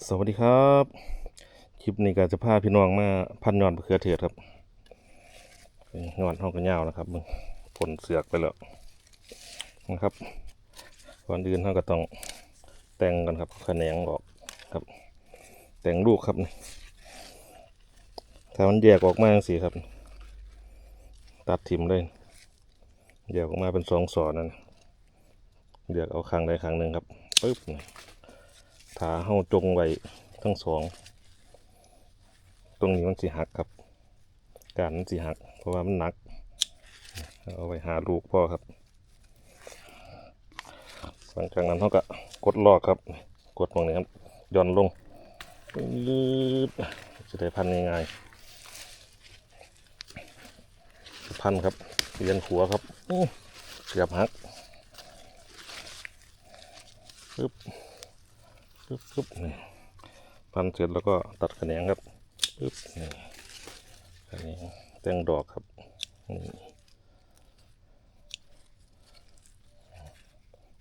สวัสดีครับ คลิปนี้ก็จะพาพี่น้องมาพันยอดมะเขือเทศครับงอนห้องกันยาวนะครับมึงผลเสือกไปแล้วนะครับก่อนอื่นเราก็ต้องแต่งกันครับขแขนงออกครับ แต่งลูกครับนี่ถ้ามันแยกออกมาสิครับ ตัดทิมเลยแยกออกมาเป็นสองสอนนั่นเลือกเอาข้างใดข้างหนึ่งครับปึ๊บ นี่ถ้าเฮาจงไว้ทั้งสอง ตรงนี้มันสิหักครับ การมันสิหัก เพราะว่ามันหนัก เอาไว้หาลูกพ่อครับ หลังจากนั้นเขาก็กดลอกครับ กดตรงนี้ครับย่อนลงยืดจะได้พันง่ายๆพันครับเรียนหัวครับเกือบหักปึ๊บ ปึ๊บปึ๊บนี่พันเสร็จแล้วก็ตัดแขนงครับปึ๊บนี่แขนงแต่งดอกครับนี่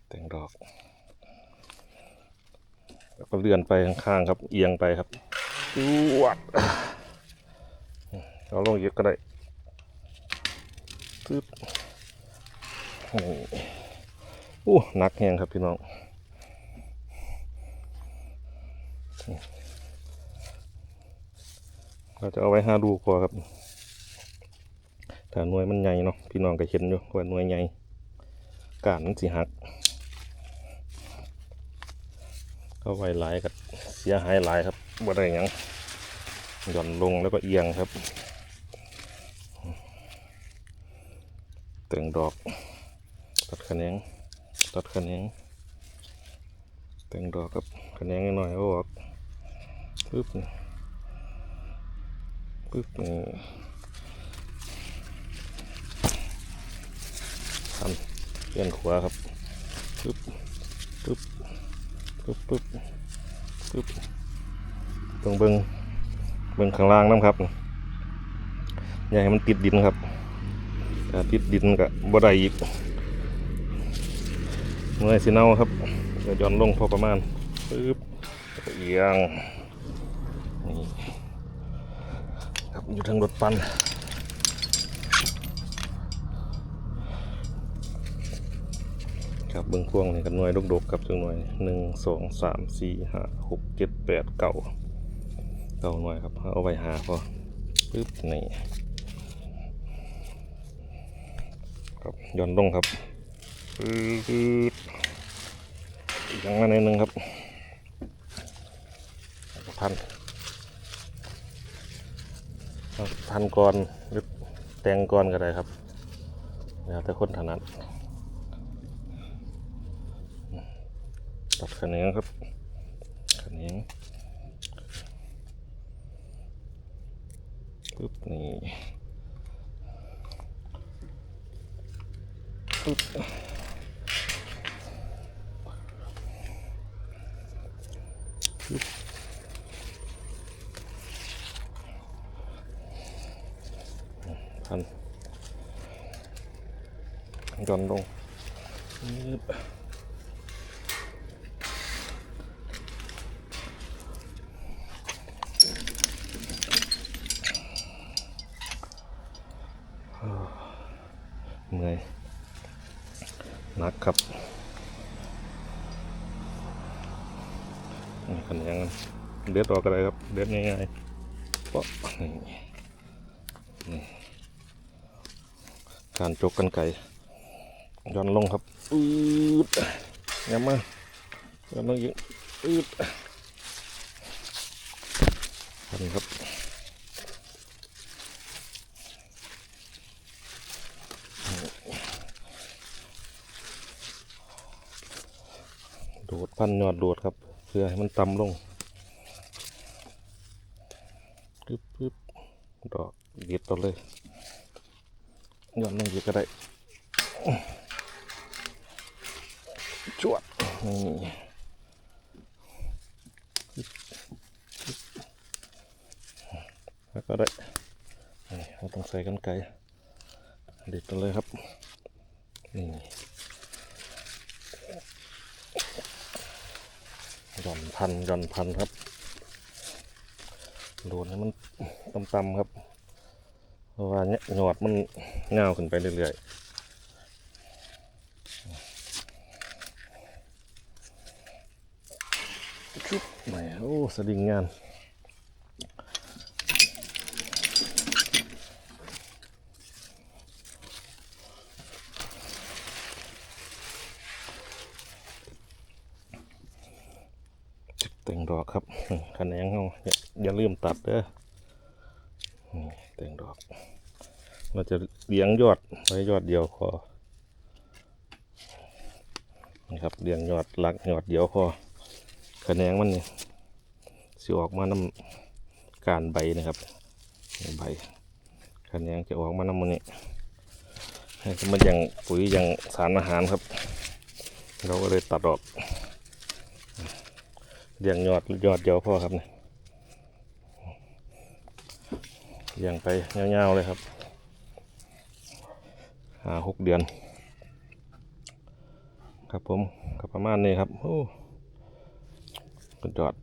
แต่งดอก แล้วก็เลื่อนไปข้างๆครับ เอียงไปครับจวดเอาลงเยอะก็ได้ปึ๊บนี่อู้หนักแหงครับพี่น้อง เราจะเอาไว้ห้าลูกพอครับถ้าหน่วยมันใหญ่เนาะพี่น้องก็เห็นอยู่ว่าหน่วยใหญ่การมันสิหักเอาไว้หลายกับเสียหายหลายครับบ่ได้หยังหย่อนลงแล้วก็เอียงครับแต่งดอกตัดแขนงตัดแขนงแต่งดอกครับแขนงหน่อยๆเอาออก ปึ๊บนี่ปึ๊บนี่ทำเปลี่ยนขวาครับปึ๊บปึ๊บปึ๊บปึ๊บปึ๊บต้องเบิ้งเบิ้งข้างล่างน้ำครับอย่าให้มันติดดินครับถ้าติดดินก็บ่ได้อีกเมื่อยสิเน่าครับเดี๋ยวย้อนลงพอประมาณปึ๊บเอียงนี่ ครับอยู่ทางรถปันครับเบื้องพวงนี่กันหน่วยดกๆครับจังหน่วยหนึ่งสองสามสี่ห้าหกเจ็ดแปดเก้าเก้าหน่วยครับเอาไว้หาพอปึ๊บนี่ครับย่อนลงครับปึ๊บอีกอย่างมาหน่อยหนึงครับแล้วก็พัน พันก่อนหรือแต่งก่อนก็ได้ครับแล้วแต่คนถนัดตัดขะแขนงครับขะแขนงปึ๊บนี่ปึ๊บ พันย่อนลงปึ๊บเมื่อยหนักครับนี่ขันยังเด็ดออกอะไรครับ เด็ดง่ายๆป๊ะนี่นี่ การจกกันไก่ย้อนลงครับอืดย้ำมาย้อนลงยิงอืดนี่ครับโดดพันยอดโดดครับ เพื่อให้มันต่ำลงปึ๊บปึ๊บดอกเด็ดต่อเลย ย้อนลงอีกก็ได้จวดนี่แล้วก็ได้นี่เราต้องใส่กันไกลเด็ดต่อเลยครับ นี่ย่อนพันย่อนพันครับ โดนให้มันต่ำๆครับ เพราะว่าเนี่ยหยอดมันเงาขึ้นไปเรื่อยๆชุบไหนโอ้สลิงงานแต่งดอกครับคะแนนเขาอย่าอย่าลืมตัดเด้อ แต่งดอก เราจะเลี้ยงยอดไว้ยอดเดียวพอนี่ครับเลี้ยงยอดหลักยอดเดียวพอคะแนนมันนี่สิออกมาน้ำการใบนะครับใบคะแนนจะออกมานำมันนี่ให้มันยังปุ๋ยยังสารอาหารครับ เราก็เลยตัดออกเลี้ยงยอดยอดเดียวพอครับเนี่ยเลี้ยงไปเงาวๆเลยครับหาหกเดือน ครับผมก็ประมาณนี้ครับ โอ้กระจอด